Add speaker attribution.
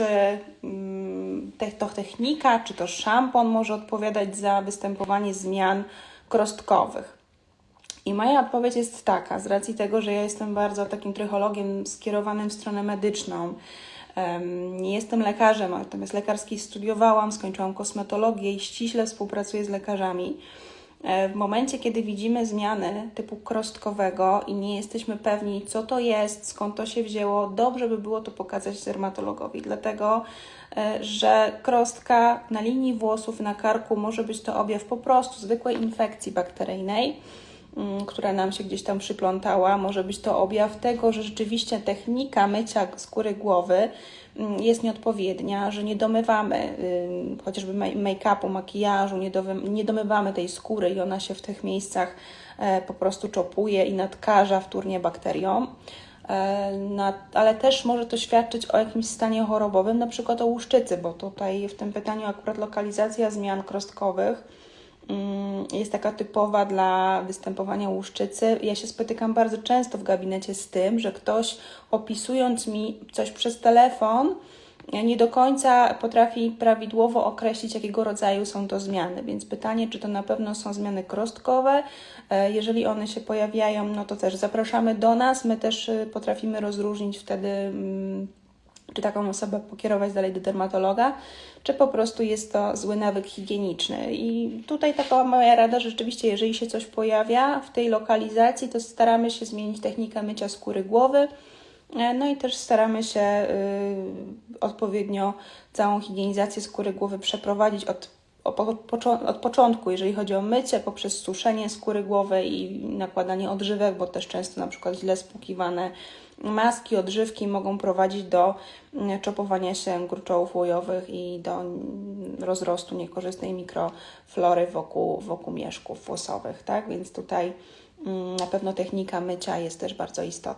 Speaker 1: czy mm, to technika, czy to szampon może odpowiadać za występowanie zmian krostkowych? I moja odpowiedź jest taka, z racji tego, że ja jestem bardzo takim trychologiem skierowanym w stronę medyczną. Nie jestem lekarzem, natomiast lekarskiej studiowałam, skończyłam kosmetologię i ściśle współpracuję z lekarzami. E, W momencie, kiedy widzimy zmiany typu krostkowego i nie jesteśmy pewni, co to jest, skąd to się wzięło, dobrze by było to pokazać dermatologowi, dlatego e, że krostka na linii włosów, na karku może być to objaw po prostu zwykłej infekcji bakteryjnej, która nam się gdzieś tam przyplątała. Może być to objaw tego, że rzeczywiście technika mycia skóry głowy mm, jest nieodpowiednia, że nie domywamy chociażby ma- make-upu, makijażu, nie, domywamy tej skóry i ona się w tych miejscach e, po prostu czopuje i nadkaża wtórnie bakteriom. E, na, ale też może to świadczyć o jakimś stanie chorobowym, na przykład o łuszczycy, bo tutaj w tym pytaniu akurat lokalizacja zmian krostkowych mm, jest taka typowa dla występowania łuszczycy. Ja się spotykam bardzo często w gabinecie z tym, że ktoś opisując mi coś przez telefon, nie do końca potrafi prawidłowo określić, jakiego rodzaju są to zmiany. Więc pytanie, czy to na pewno są zmiany krostkowe. E, Jeżeli one się pojawiają, no to też zapraszamy do nas. My też y, potrafimy rozróżnić wtedy. Czy taką osobę pokierować dalej do dermatologa, czy po prostu jest to zły nawyk higieniczny. I tutaj taka moja rada, rzeczywiście, jeżeli się coś pojawia w tej lokalizacji, to staramy się zmienić technikę mycia skóry głowy. E, No i też staramy się y, odpowiednio całą higienizację skóry głowy przeprowadzić od, od, początku, jeżeli chodzi o mycie, poprzez suszenie skóry głowy i nakładanie odżywek, bo też często na przykład źle spłukiwane maski, odżywki mogą prowadzić do mm, czopowania się gruczołów łojowych i do mm, rozrostu niekorzystnej mikroflory wokół, wokół mieszków włosowych, tak? Więc tutaj mm, na pewno technika mycia jest też bardzo istotna.